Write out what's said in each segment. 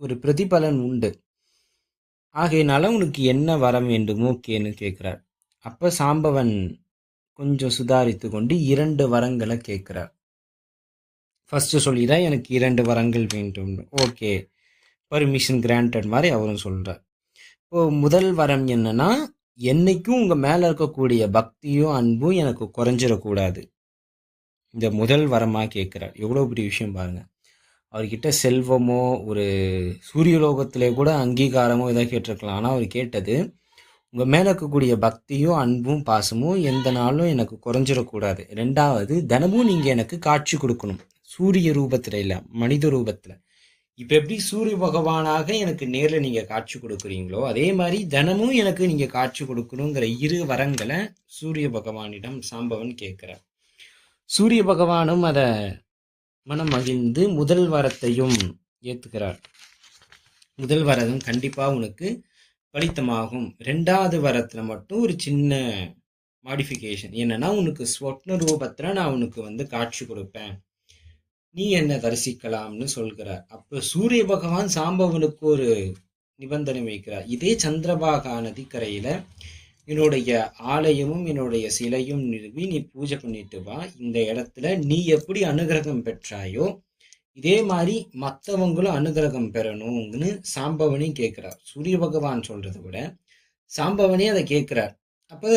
ஒரு பிரதிபலன் உண்டு. ஆகையினால உனக்கு என்ன வரம் வேண்டுமோ கேன்னு கேட்குறார். அப்போ சாம்பவன் கொஞ்சம் சுதாரித்து கொண்டு இரண்டு வரங்களை கேட்குறார். ஃபஸ்ட்டு சொல்லிதான் எனக்கு இரண்டு வரங்கள் வேண்டும். ஓகே பர்மிஷன் கிராண்டட் மாதிரி அவரும் சொல்கிறார் இப்போ முதல் வரம் என்னன்னா என்னைக்கும் உங்கள் மேலே இருக்கக்கூடிய பக்தியும் அன்பும் எனக்கு குறைஞ்சிடக்கூடாது. இந்த முதல் வரமாக கேட்குறார். எவ்வளோ பெரிய விஷயம் பாருங்கள் அவர்கிட்ட செல்வமோ ஒரு சூரியலோகத்திலே கூட அங்கீகாரமோ எதாவது கேட்டிருக்கலாம். ஆனால் அவர் கேட்டது உங்கள் மேலே இருக்கக்கூடிய பக்தியும் அன்பும் பாசமும் எந்த நாளும் எனக்கு குறைஞ்சிடக்கூடாது. ரெண்டாவது தினமும் நீங்கள் எனக்கு காட்சி கொடுக்கணும். சூரிய ரூபத்தில் இல்லை மனித ரூபத்தில். இப்போ எப்படி சூரிய பகவானாக எனக்கு நேரில் நீங்கள் காட்சி கொடுக்குறீங்களோ அதே மாதிரி தினமும் எனக்கு நீங்கள் காட்சி கொடுக்கணுங்கிற இரு வரங்களை சூரிய பகவானிடம் சாம்பவன் கேட்குறார். சூரிய பகவானும் அதை மனம் மகிழ்ந்து முதல் வரத்தையும் ஏற்றுக்கிறார் முதல் வரதும் கண்டிப்பாக உனக்கு பலித்தமாகும். ரெண்டாவது வரத்தில் மட்டும் ஒரு சின்ன மாடிஃபிகேஷன் என்னன்னா உனக்கு ஸ்வப்ன ரூபத்தில் நான் உனக்கு வந்து காட்சி கொடுப்பேன். நீ என்ன தரிசிக்கலாம்னு சொல்கிறார். அப்போ சூரிய பகவான் சாம்பவனுக்கு ஒரு நிபந்தனை வைக்கிறார். இதே சந்திரபாகா நதிக்கரையில் என்னுடைய ஆலயமும் என்னுடைய சிலையும் நிறுவி நீ பூஜை பண்ணிட்டு வா. இந்த இடத்துல நீ எப்படி அனுகிரகம் பெற்றாயோ இதே மாதிரி மற்றவங்களும் அனுகிரகம் பெறணும்னு சாம்பவனி கேட்குறார். சூரிய பகவான் சொல்றதை விட சாம்பவனே அதை கேட்குறார். அப்போ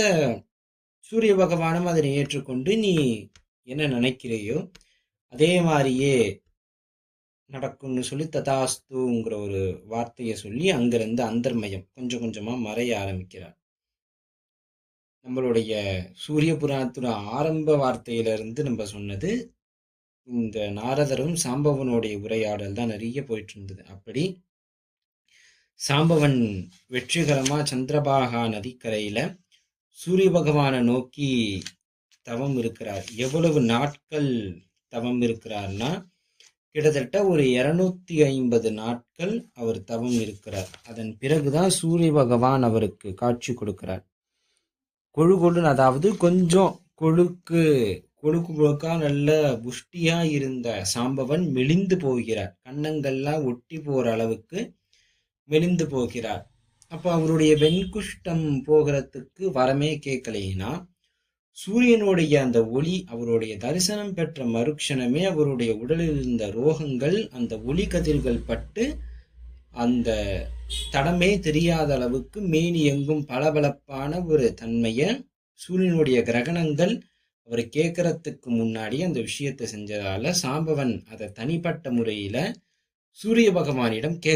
சூரிய பகவானும் அதனை ஏற்றுக்கொண்டு நீ என்ன நினைக்கிறையோ அதே மாதிரியே நடக்கும்னு சொல்லி ததாஸ்துங்கிற ஒரு வார்த்தையை சொல்லி அங்கிருந்து அந்தர்மயம் கொஞ்சம் கொஞ்சமாக மறைய ஆரம்பிக்கிறார். நம்மளுடைய சூரிய புராணத்தோட ஆரம்ப வார்த்தையிலிருந்து நம்ம சொன்னது இந்த நாரதரும் சாம்பவனுடைய உரையாடல் தான் நிறைய போயிட்டு இருந்தது அப்படி சாம்பவன் வெற்றிகரமாக சந்திரபாகா நதிக்கரையில் சூரிய பகவானை நோக்கி தவம் இருக்கிறார். எவ்வளவு நாட்கள் தவம் இருக்கிறார்னா கிட்டத்தட்ட ஒரு இரநூத்தி ஐம்பது நாட்கள் அவர் தவம் இருக்கிறார். அதன் பிறகுதான் சூரிய பகவான் அவருக்கு காட்சி கொடுக்கிறார். கொழு கொழுன்னு அதாவது கொஞ்சம் கொழுக்கு கொழுக்கு கொழுக்கா நல்ல புஷ்டியா இருந்த சாம்பவன் மெலிந்து போகிறார். கண்ணங்கள்லாம் ஒட்டி போற அளவுக்கு மெலிந்து போகிறார். அப்போ அவருடைய வெண்குஷ்டம் போகிறதுக்கு வரமே கேட்கலைன்னா சூரியனுடைய அந்த ஒளி அவருடைய தரிசனம் பெற்ற மறுக்ஷணமே அவருடைய உடலில் இருந்த ரோகங்கள் அந்த ஒளி கதிர்கள் பட்டு அந்த தடமே தெரியாத அளவுக்கு மேனி எங்கும் பளபளப்பான ஒரு தன்மையை சூரியனுடைய கிரகணங்கள் அவர் கேட்கறதுக்கு முன்னாடி அந்த விஷயத்தை செஞ்சதால சாம்பவன் அதை தனிப்பட்ட முறையில் சூரிய பகவானிடம் கே